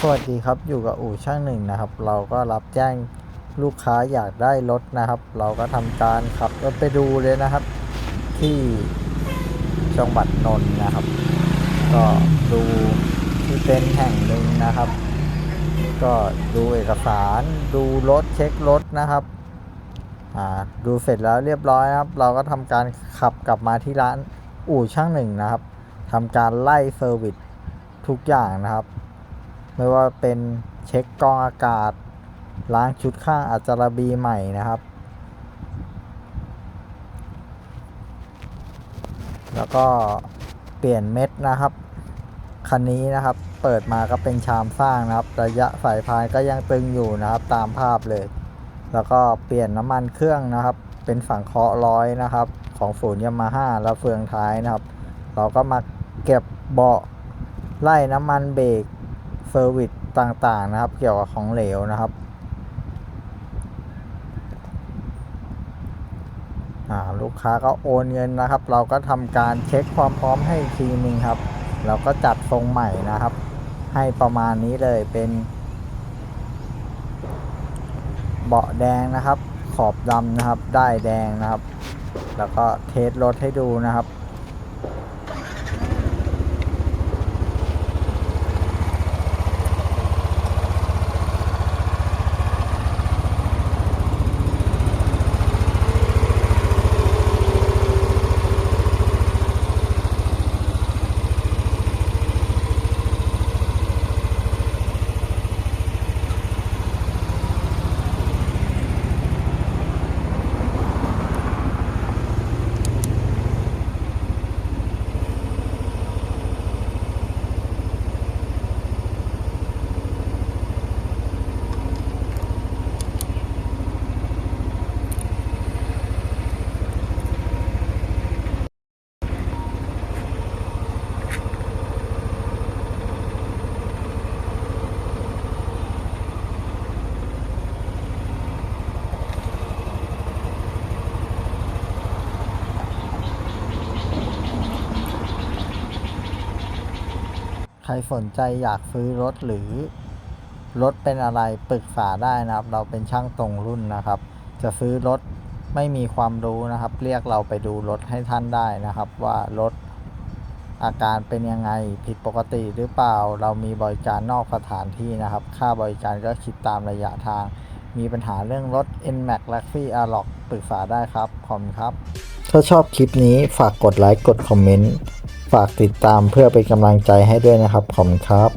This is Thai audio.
สวัสดีครับอยู่กับอู่ช่างหนึ่งนะครับ เราก็รับแจ้งลูกค้าอยากได้รถนะครับ เราก็ทำการขับรถไปดูเลยนะครับ ที่จังหวัดนนท์นะครับ ก็ดูที่เต็นแห่งหนึ่งนะครับ ก็ดูเอกสารดูรถเช็ครถนะครับอ่าดูเสร็จแล้วเรียบร้อยครับ เราก็ทำการขับกลับมาที่ร้านอู่ช่างหนึ่งนะครับทำการไล่เซอร์วิสทุกอย่างนะครับ ไม่ว่าเป็นเช็คกองอากาศ ล้างชุดข้างอัจจารบีใหม่นะครับ แล้วก็เปลี่ยนเม็ดนะครับ คันนี้นะครับเปิดมาก็เป็นชามสร้างนะครับ ระยะสายพานก็ยังตึงอยู่นะครับตามภาพเลย แล้วก็เปลี่ยนน้ำมันเครื่องนะครับ เป็นฝั่งเคาะร้อยนะครับ ของศูนย์ยามาฮ่าแล้วเฟืองท้ายนะครับ เราก็มาเก็บเบาะไล่น้ำมันเบรก อร์วิสต่างๆนะครับ เกี่ยวกับของเหลวนะครับลูกค้าก็โอนเงินนะครับ เราก็ทำการเช็คความพร้อมให้ทีนึงครับ เราก็จัดทรงใหม่นะครับ ให้ประมาณนี้เลยเป็นเบาะแดงนะครับ ขอบดำนะครับ ได้แดงนะครับ แล้วก็เทสรถให้ดูนะครับ ใครสนใจอยากซื้อรถหรือ รถเป็นอะไรปรึกษาได้นะครับ เราเป็นช่างตรงรุ่นนะครับ จะซื้อรถไม่มีความรู้นะครับ เรียกเราไปดูรถให้ท่านได้นะครับ ว่ารถอาการเป็นยังไงผิดปกติหรือเปล่า เรามีบริการนอกสถานที่นะครับ ค่าบริการก็คิดตามระยะทาง มีปัญหาเรื่องรถ NMAX l u x y a r o c ปรึกษาได้ครับขอบคุณครับ ถ้าชอบคลิปนี้ฝากกดไลค์กดคอมเมนต์ ฝากติดตามเพื่อเป็นกำลังใจให้ด้วยนะครับ ขอบคุณครับ